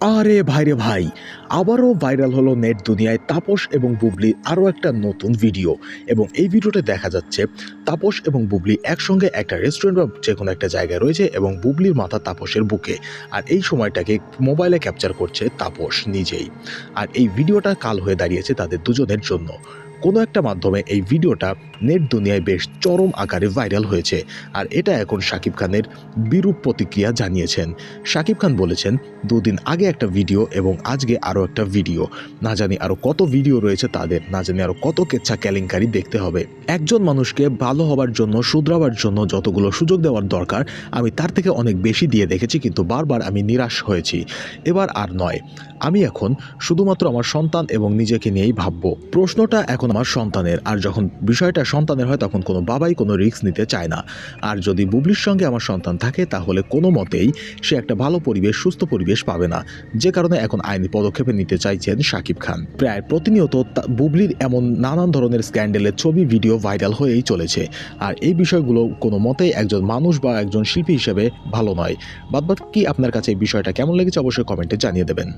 আরে ভাইরে ভাই, আবারও ভাইরাল হলো নেট দুনিয়ায় তাপস এবং বুবলির আরও একটা নতুন ভিডিও। এবং এই ভিডিওতে দেখা যাচ্ছে, তাপস এবং বুবলি একসঙ্গে একটা রেস্টুরেন্ট বা যে কোনো একটা জায়গায় রয়েছে এবং বুবলির মাথা তাপসের বুকে। আর এই সময়টাকে মোবাইলে ক্যাপচার করছে তাপস নিজেই। আর এই ভিডিওটা কাল হয়ে দাঁড়িয়েছে তাদের দুজনের জন্য। কোনো একটা মাধ্যমে এই ভিডিওটা নেট দুনিয়ায় বেশ চরম আকারে ভাইরাল হয়েছে, আর এটা এখন শাকিব খানের বিরূপ প্রতিক্রিয়া জানিয়েছেন। শাকিব খান বলেছেন, দুদিন আগে একটা ভিডিও এবং আজকে আরও একটা ভিডিও। না জানি আরও কত ভিডিও রয়েছে তাদের, না জানি আরও কত কেচ্ছা কেলেঙ্কারি দেখতে হবে। একজন মানুষকে ভালো হবার জন্য, শুধরাবার জন্য যতগুলো সুযোগ দেওয়ার দরকার, আমি তার থেকে অনেক বেশি দিয়ে দেখেছি, কিন্তু বারবার আমি নিরাশ হয়েছি। এবার আর নয়, আমি এখন শুধুমাত্র আমার সন্তান এবং নিজেকে নিয়েই ভাববো। প্রশ্নটা এখন আমার সন্তানের। আর যখন বিষয়টা সন্তানের হয়, তখন কোনো বাবাই কোনো রিস্ক নিতে চায় না। আর যদি বুবলির সঙ্গে আমার সন্তান থাকে, তাহলে কোনো মতেই সে একটা ভালো পরিবেশ, সুস্থ পরিবেশ পাবে না। যে কারণে এখন আইনি পদক্ষেপে নিতে চাইছেন শাকিব খান। প্রায় প্রতিনিয়ত বুবলির এমন নানান ধরনের স্ক্যান্ডেলের ছবি, ভিডিও ভাইরাল হয়েই চলেছে। আর এই বিষয়গুলো কোনো মতেই একজন মানুষ বা একজন শিল্পী হিসেবে ভালো নয়। বাদবাদ কি আপনার কাছে এই বিষয়টা কেমন লেগেছে, অবশ্যই কমেন্টে জানিয়ে দেবেন।